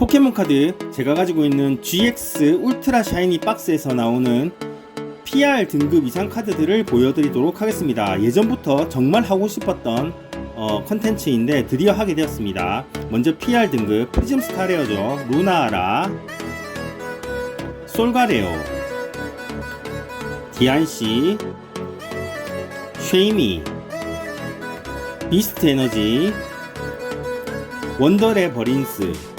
포켓몬 카드 제가 가지고 있는 GX 울트라 샤이니 박스에서 나오는 PR 등급 이상 카드들을 보여드리도록 하겠습니다. 예전부터 정말 하고 싶었던 어, 컨텐츠인데 드디어 하게 되었습니다. 먼저 PR 등급 프리즘 스타레어죠. 루나라, 솔가레오, 디안시, 쉐이미, 비스트 에너지, 원더레 버린스,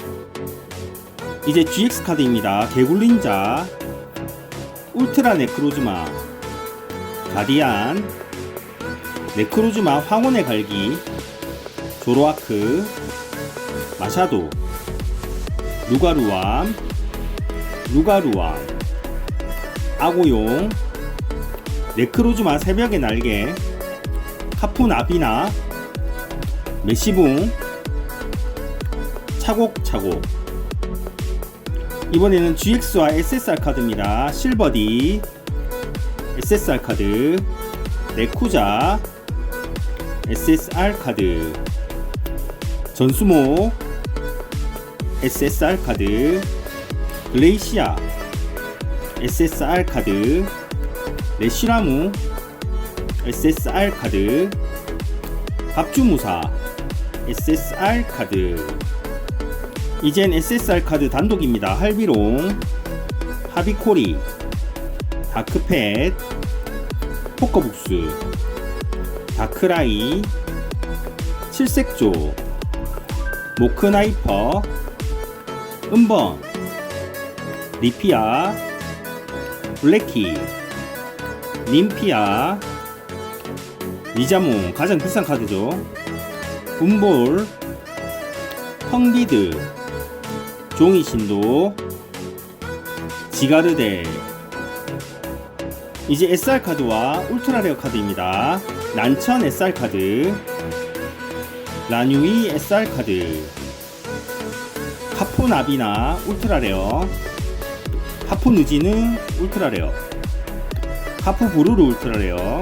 이제 GX 카드입니다. 개굴린자, 울트라 네크로즈마, 가디안, 네크로즈마 황혼의 갈기, 조로아크, 마샤도, 루가루암, 루가루암, 아고용, 네크로즈마 새벽의 날개, 카푸나비나, 메시붕, 차곡차곡, 이번에는 GX와 SSR 카드입니다. 실버디, SSR 카드, 네쿠자, SSR 카드, 전수모, SSR 카드, 글레이시아, SSR 카드, 레시라무, SSR 카드, 갑주무사, SSR 카드, 이젠 SSR 카드 단독입니다. 할비롱, 하비코리, 다크팻, 포커북스, 다크라이, 칠색조, 모크나이퍼, 음번, 리피아, 블랙키, 님피아, 리자몽 가장 비싼 카드죠. 분볼, 펑비드, 종이신도, 지가르데, 이제 SR 카드와 울트라 레어 카드입니다. 난천 SR 카드, 라뉴이 SR 카드, 카포나비나 울트라 레어, 카포누지는 울트라 레어, 카포부루루 울트라 레어,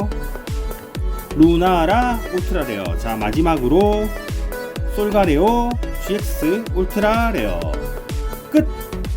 루나라 울트라 레어. 자 마지막으로 솔가레오 GX 울트라 레어 끝!